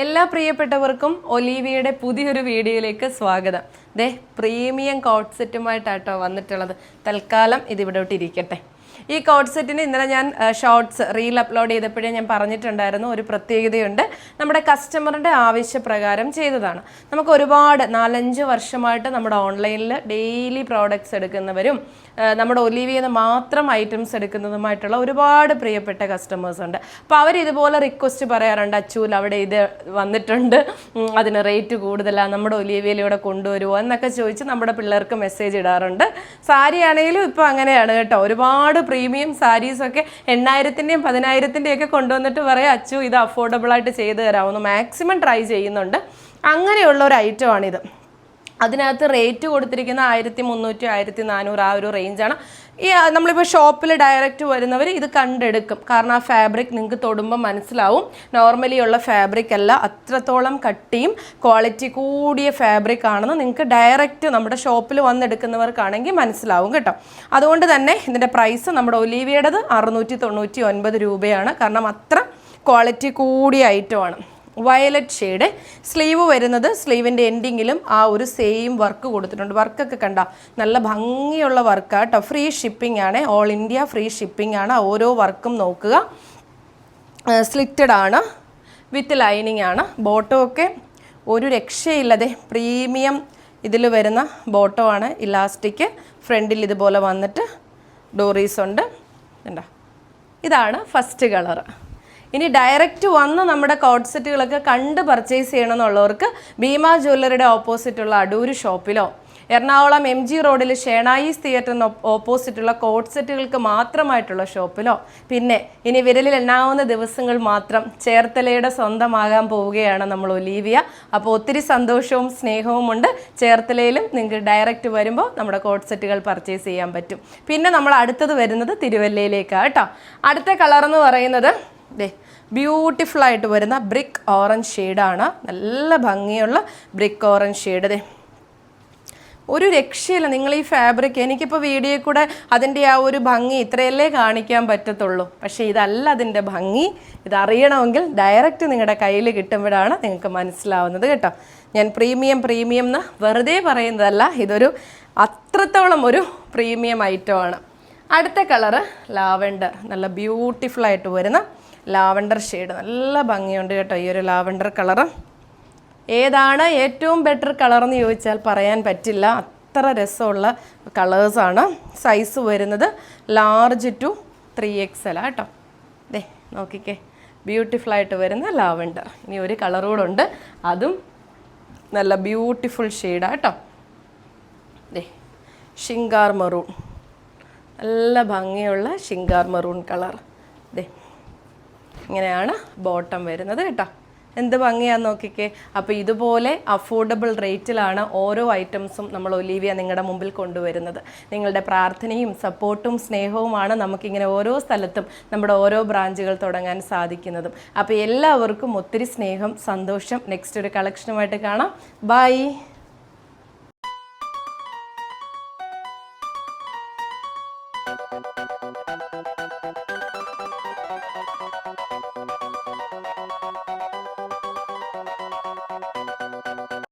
എല്ലാ പ്രിയപ്പെട്ടവർക്കും ഒലീവിയുടെ പുതിയൊരു വീഡിയോയിലേക്ക് സ്വാഗതം. ദേ പ്രീമിയം കോട്ട് സെറ്റുമായിട്ടാട്ടോ വന്നിട്ടുള്ളത്. തൽക്കാലം ഇതിവിടോട്ട് ഇരിക്കട്ടെ. ഈ കോട്ട് സെറ്റിന് ഇന്നലെ ഞാൻ ഷോർട്സ് റീൽ അപ്ലോഡ് ചെയ്തപ്പോഴേ ഞാൻ പറഞ്ഞിട്ടുണ്ടായിരുന്നു ഒരു പ്രത്യേകതയുണ്ട്. നമ്മുടെ കസ്റ്റമറിന്റെ ആവശ്യപ്രകാരം ചെയ്തതാണ്. നമുക്ക് ഒരുപാട് നാലഞ്ച് വർഷമായിട്ട് നമ്മുടെ ഓൺലൈനിൽ ഡെയിലി പ്രോഡക്റ്റ്സ് എടുക്കുന്നവരും നമ്മുടെ ഒലിവിയിൽ നിന്ന് മാത്രം ഐറ്റംസ് എടുക്കുന്നതുമായിട്ടുള്ള ഒരുപാട് പ്രിയപ്പെട്ട കസ്റ്റമേഴ്സ് ഉണ്ട്. അപ്പോൾ അവർ ഇതുപോലെ റിക്വസ്റ്റ് പറയാറുണ്ട് അച്ചൂൽ അവിടെ ഇത് വന്നിട്ടുണ്ട്. അതിന് റേറ്റ് കൂടുതലാണ് നമ്മുടെ ഒലിവിയിലൂടെ കൊണ്ടുവരുമോ എന്നൊക്കെ ചോദിച്ച് നമ്മുടെ പിള്ളേർക്ക് മെസ്സേജ് ഇടാറുണ്ട്. സാരി ആണെങ്കിലും ഇപ്പോൾ അങ്ങനെയാണ് കേട്ടോ. ഒരുപാട് പ്രീമിയം സാരീസൊക്കെ എണ്ണായിരത്തിന്റെയും പതിനായിരത്തിന്റെയൊക്കെ കൊണ്ടുവന്നിട്ട് പറയാം അച്ചു ഇത് അഫോർഡബിളായിട്ട് ചെയ്തു തരാമെന്ന് മാക്സിമം ട്രൈ ചെയ്യുന്നുണ്ട്. അങ്ങനെയുള്ള ഒരു ഐറ്റമാണിത് അതിനകത്ത് റേറ്റ് കൊടുത്തിരിക്കുന്ന ആയിരത്തി മുന്നൂറ്റി ആയിരത്തി നാനൂറ് ആ ഒരു റേഞ്ചാണ് ഈ നമ്മളിപ്പോൾ ഷോപ്പിൽ ഡയറക്റ്റ് വരുന്നവർ ഇത് കണ്ടെടുക്കും. കാരണം ആ ഫാബ്രിക് നിങ്ങൾക്ക് തൊടുമ്പോൾ മനസ്സിലാവും. നോർമലി ഉള്ള ഫാബ്രിക് അല്ല അത്രത്തോളം കട്ടിയും ക്വാളിറ്റി കൂടിയ ഫാബ്രിക് ആണെന്ന് നിങ്ങൾക്ക് ഡയറക്റ്റ് നമ്മുടെ ഷോപ്പിൽ വന്നെടുക്കുന്നവർക്കാണെങ്കിൽ മനസ്സിലാവും കേട്ടോ. അതുകൊണ്ട് തന്നെ ഇതിന്റെ പ്രൈസ് നമ്മുടെ ഒലീവിയുടേത് അറുന്നൂറ്റി തൊണ്ണൂറ്റി ഒൻപത് രൂപയാണ്. കാരണം അത്ര ക്വാളിറ്റി കൂടിയ ഐറ്റമാണ് വയലറ്റ് ഷെയ്ഡ്. സ്ലീവ് വരുന്നത് സ്ലീവിന്റെ എൻഡിങ്ങിലും ആ ഒരു സെയിം വർക്ക് കൊടുത്തിട്ടുണ്ട്. വർക്കൊക്കെ കണ്ട നല്ല ഭംഗിയുള്ള വർക്കാണ് കേട്ടോ ഫ്രീ ഷിപ്പിംഗ് ആണ്. ഓൾ ഇന്ത്യ ഫ്രീ ഷിപ്പിംഗ് ആണ്. ഓരോ വർക്കും നോക്കുക. സ്ലിറ്റഡ് ആണ്. വിത്ത് ലൈനിങ് ആണ്. ബോട്ടം ഒക്കെ ഒരു രക്ഷയില്ലാതെ പ്രീമിയം ഇതിൽ വരുന്ന ബോട്ടോ ആണ്. ഇലാസ്റ്റിക് ഫ്രണ്ടിൽ ഇതുപോലെ വന്നിട്ട് ഡോറീസ് ഉണ്ട്. കണ്ടോ? ഇതാണ് ഫസ്റ്റ് കളർ ഇനി ഡയറക്റ്റ് വന്ന് നമ്മുടെ കോട്ട് സെറ്റുകളൊക്കെ കണ്ട് പർച്ചേസ് ചെയ്യണമെന്നുള്ളവർക്ക് ഭീമ ജ്വല്ലറിയുടെ ഓപ്പോസിറ്റുള്ള അടൂർ ഷോപ്പിലോ എറണാകുളം എം ജി റോഡിൽ ഷേണായിസ് തിയേറ്ററിന് ഓപ്പോസിറ്റുള്ള കോട്ട് സെറ്റുകൾക്ക് മാത്രമായിട്ടുള്ള ഷോപ്പിലോ പിന്നെ ഇനി വിരലിൽ എണ്ണാവുന്ന ദിവസങ്ങൾ മാത്രം ചേർത്തലയുടെ സ്വന്തമാകാൻ പോവുകയാണ് നമ്മൾ ഒലീവിയ. അപ്പോൾ ഒത്തിരി സന്തോഷവും സ്നേഹവും ഉണ്ട്. ചേർത്തലയിലും നിങ്ങൾക്ക് ഡയറക്റ്റ് വരുമ്പോൾ നമ്മുടെ കോട്ട് സെറ്റുകൾ പർച്ചേസ് ചെയ്യാൻ പറ്റും. പിന്നെ നമ്മൾ അടുത്തത് വരുന്നത് തിരുവല്ലയിലേക്കാണ് കേട്ടോ. അടുത്ത കളർ എന്ന് പറയുന്നത് ദേ ബ്യൂട്ടിഫുൾ ആയിട്ട് വരുന്ന ബ്രിക്ക് ഓറഞ്ച് ഷെയ്ഡാണ് നല്ല ഭംഗിയുള്ള ബ്രിക്ക് ഓറഞ്ച് ഷെയ്ഡ് ദേ. ഒരു രക്ഷയില്ല നിങ്ങൾ ഈ ഫാബ്രിക് എനിക്കിപ്പോൾ വീഡിയോ കൂടെ അതിന്റെ ആ ഒരു ഭംഗി ഇത്രയല്ലേ കാണിക്കാൻ പറ്റത്തുള്ളൂ. പക്ഷേ ഇതല്ല അതിന്റെ ഭംഗി. ഇതറിയണമെങ്കിൽ ഡയറക്റ്റ് നിങ്ങളുടെ കയ്യിൽ കിട്ടുമ്പോഴാണ് നിങ്ങൾക്ക് മനസ്സിലാവുന്നത് കേട്ടോ. ഞാൻ പ്രീമിയം പ്രീമിയം എന്ന് വെറുതെ പറയുന്നതല്ല ഇതൊരു അത്രത്തോളം ഒരു പ്രീമിയം ഐറ്റമാണ് അടുത്ത കളറ് ലാവെൻഡർ നല്ല ബ്യൂട്ടിഫുൾ ആയിട്ട് വരുന്ന ലാവൻഡർ ഷെയ്ഡ്. നല്ല ഭംഗിയുണ്ട് കേട്ടോ ഈ ഒരു ലാവണ്ടർ കളറ്. ഏതാണ് ഏറ്റവും ബെറ്റർ കളർ എന്ന് ചോദിച്ചാൽ പറയാൻ പറ്റില്ല. അത്ര രസമുള്ള കളേഴ്സാണ് സൈസ് വരുന്നത്. Large to three X L കേട്ടോ. ദേ നോക്കിക്കേ. ബ്യൂട്ടിഫുൾ ആയിട്ട് വരുന്ന ലാവണ്ടർ. ഇനി ഒരു കളർ കൂടെ ഉണ്ട്. അതും നല്ല ബ്യൂട്ടിഫുൾ ഷെയ്ഡാണ് കേട്ടോ. ദേ ഷിങ്കാർ മെറൂൺ നല്ല ഭംഗിയുള്ള ഷിങ്കാർ മെറൂൺ കളർ ദേ ഇങ്ങനെയാണ് ബോട്ടം വരുന്നത് കേട്ടോ. എന്ത് ഭംഗിയാന്ന് നോക്കിക്കേ. അപ്പോൾ ഇതുപോലെ അഫോർഡബിൾ റേറ്റിലാണ് ഓരോ ഐറ്റംസും നമ്മൾ ഒലീവിയ നിങ്ങളുടെ മുമ്പിൽ കൊണ്ടുവരുന്നത്. നിങ്ങളുടെ പ്രാർത്ഥനയും സപ്പോർട്ടും സ്നേഹവുമാണ് നമുക്കിങ്ങനെ ഓരോ സ്ഥലത്തും നമ്മുടെ ഓരോ ബ്രാഞ്ചുകൾ തുടങ്ങാൻ സാധിക്കുന്നതും. അപ്പോൾ എല്ലാവർക്കും ഒത്തിരി സ്നേഹം സന്തോഷം. നെക്സ്റ്റ് ഒരു കളക്ഷനുമായിട്ട് കാണാം. ബൈ